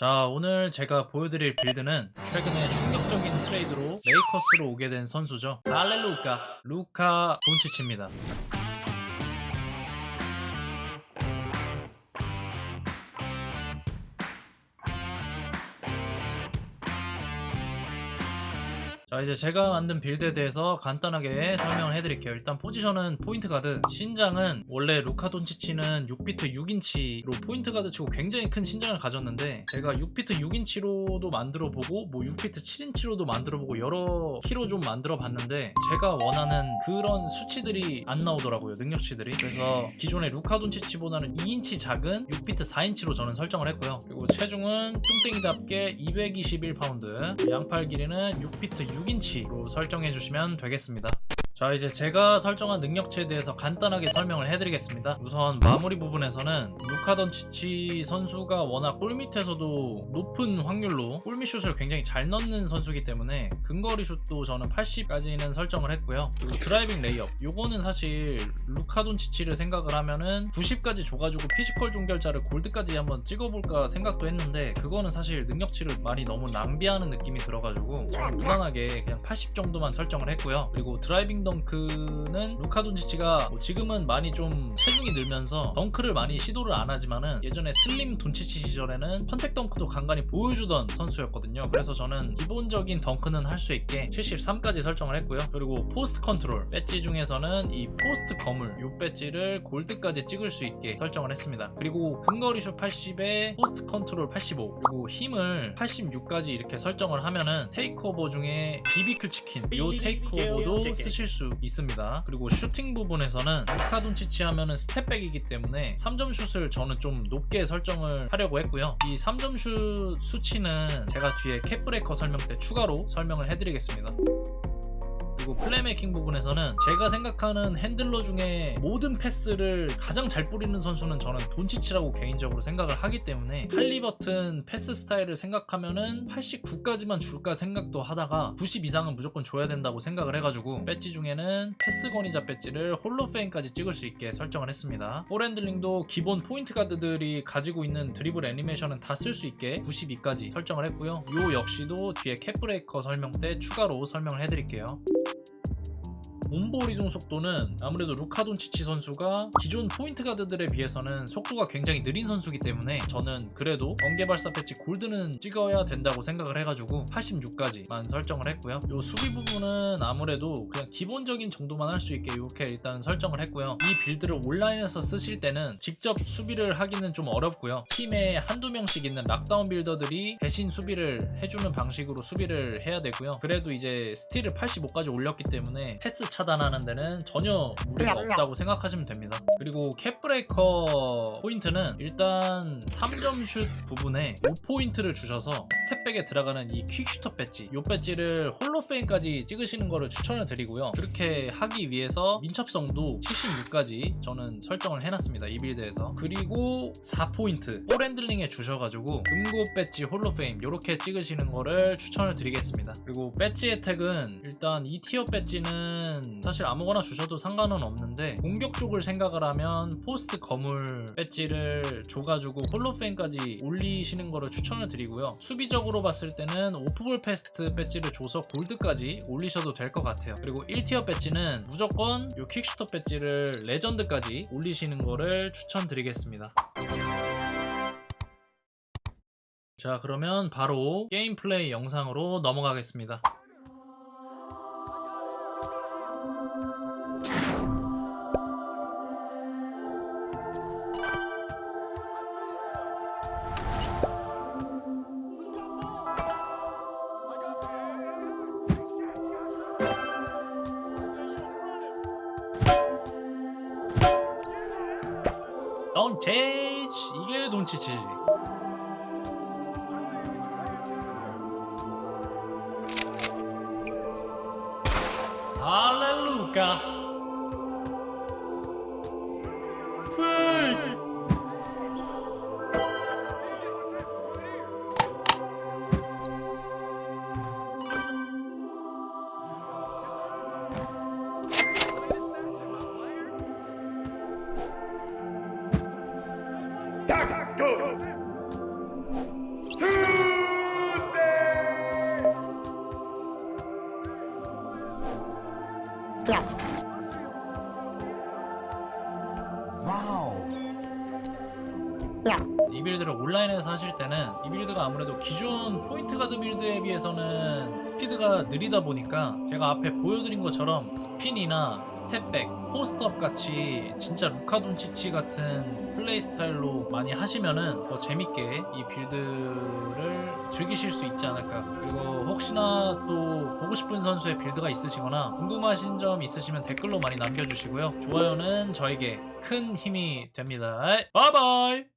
자 오늘 제가 보여드릴 빌드는 최근에 충격적인 트레이드로 레이커스로 오게 된 선수죠. 할렐루카 루카 돈치치입니다 자 이제 제가 만든 빌드에 대해서 간단하게 설명을 해드릴게요. 일단 포지션은 포인트 가드. 신장은 원래 루카 돈치치는 6비트 6인치로 포인트 가드 치고 굉장히 큰 신장을 가졌는데 제가 6비트 6인치로도 만들어 보고 뭐 6비트 7인치로도 만들어 보고 여러 키로 좀 만들어 봤는데 제가 원하는 그런 수치들이 안 나오더라고요 능력치들이. 그래서 기존의 루카 돈치치보다는 2인치 작은 6비트 4인치로 저는 설정을 했고요. 그리고 체중은 뚱땡이답게 221파운드. 양팔 길이는 6비트 6 인치로 설정해 주시면 되겠습니다. 자 이제 제가 설정한 능력치에 대해서 간단하게 설명을 해드리겠습니다. 우선 마무리 부분에서는 루카 던치치 선수가 워낙 골밑에서도 높은 확률로 골밑슛을 굉장히 잘 넣는 선수이기 때문에 근거리 슛도 저는 80까지는 설정을 했고요. 그리고 드라이빙 레이업 요거는 사실 루카 돈치치를 생각을 하면은 90까지 줘가지고 피지컬 종결자를 골드까지 한번 찍어볼까 생각도 했는데 그거는 사실 능력치를 많이 너무 낭비하는 느낌이 들어가지고 저는 무난하게 그냥 80 정도만 설정을 했고요. 그리고 드라이빙 덩크는 루카 돈치치가 뭐 지금은 많이 좀 체중이 늘면서 덩크를 많이 시도를 안 하지만은 예전에 슬림 돈치치 시절에는 컨택 덩크도 간간히 보여주던 선수였거든요. 그래서 저는 기본적인 덩크는 할 수 있게 73까지 설정을 했고요. 그리고 포스트 컨트롤 배지 중에서는 이 포스트 거물 요 배지를 골드까지 찍을 수 있게 설정을 했습니다. 그리고 근거리 슛 80에 포스트 컨트롤 85 그리고 힘을 86까지 이렇게 설정을 하면은 테이크오버 중에 BBQ 치킨 요 테이크오버도 쓰실 수 있습니다. 그리고 슈팅 부분에서는 루카 돈치치 하면은 스텝백이기 때문에 3점 슛을 저는 좀 높게 설정을 하려고 했고요. 이 3점 슛 수치는 제가 뒤에 캡브레이커 설명 때 추가로 설명을 해드리겠습니다. 그리고 플레이메이킹 부분에서는 제가 생각하는 핸들러 중에 모든 패스를 가장 잘 뿌리는 선수는 저는 돈치치라고 개인적으로 생각을 하기 때문에 할리버튼 패스 스타일을 생각하면은 89까지만 줄까 생각도 하다가 90 이상은 무조건 줘야 된다고 생각을 해가지고 배지 중에는 패스 권위자 배지를 홀로페인까지 찍을 수 있게 설정을 했습니다. 볼 핸들링도 기본 포인트 가드들이 가지고 있는 드리블 애니메이션은 다 쓸 수 있게 92까지 설정을 했고요. 요 역시도 뒤에 캡브레이커 설명 때 추가로 설명을 해드릴게요. 몸볼 이동 속도는 아무래도 루카 돈치치 선수가 기존 포인트 가드들에 비해서는 속도가 굉장히 느린 선수이기 때문에 저는 그래도 번개 발사 패치 골드는 찍어야 된다고 생각을 해가지고 86까지만 설정을 했고요. 요 수비 부분은 아무래도 그냥 기본적인 정도만 할 수 있게 이렇게 일단 설정을 했고요. 이 빌드를 온라인에서 쓰실 때는 직접 수비를 하기는 좀 어렵고요. 팀에 한두 명씩 있는 락다운 빌더들이 대신 수비를 해주는 방식으로 수비를 해야 되고요. 그래도 이제 스틸을 85까지 올렸기 때문에 패스 차단하는 데는 전혀 무리가 없다고 생각하시면 됩니다. 그리고 캡브레이커 포인트는 일단 3점 슛 부분에 5포인트를 주셔서 스텝백에 들어가는 이 퀵슈터 배지 이 배지를 홀로페인까지 찍으시는 거를 추천을 드리고요. 그렇게 하기 위해서 민첩성도 76까지 저는 설정을 해놨습니다. 이 빌드에서 그리고 4포인트 볼핸들링에 주셔가지고 금고 배지 홀로페임 이렇게 찍으시는 거를 추천을 드리겠습니다. 그리고 배지 혜택은 일단 2티어 배지는 사실 아무거나 주셔도 상관은 없는데 공격 쪽을 생각을 하면 포스트 거물 배지를 줘가지고 홀로페인까지 올리시는 거를 추천을 드리고요. 수비적으로 봤을 때는 오프볼 패스트 배지를 줘서 골드까지 올리셔도 될 것 같아요. 그리고 1티어 배지는 무조건 요 킥슈터 배지를 레전드까지 올리시는 거를 추천드리겠습니다. 자 그러면 바로 게임 플레이 영상으로 넘어가겠습니다. 돈치치. 이게 돈치치. 페이크 Tak, go! 이 빌드를 온라인에서 하실 때는 이 빌드가 아무래도 기존 포인트 가드 빌드에 비해서는 스피드가 느리다 보니까 제가 앞에 보여드린 것처럼 스핀이나 스텝백, 포스트업 같이 진짜 루카 돈치치 같은 플레이 스타일로 많이 하시면은 더 재밌게 이 빌드를 즐기실 수 있지 않을까. 그리고 혹시나 또 보고 싶은 선수의 빌드가 있으시거나 궁금하신 점 있으시면 댓글로 많이 남겨주시고요. 좋아요는 저에게 큰 힘이 됩니다. 바이바이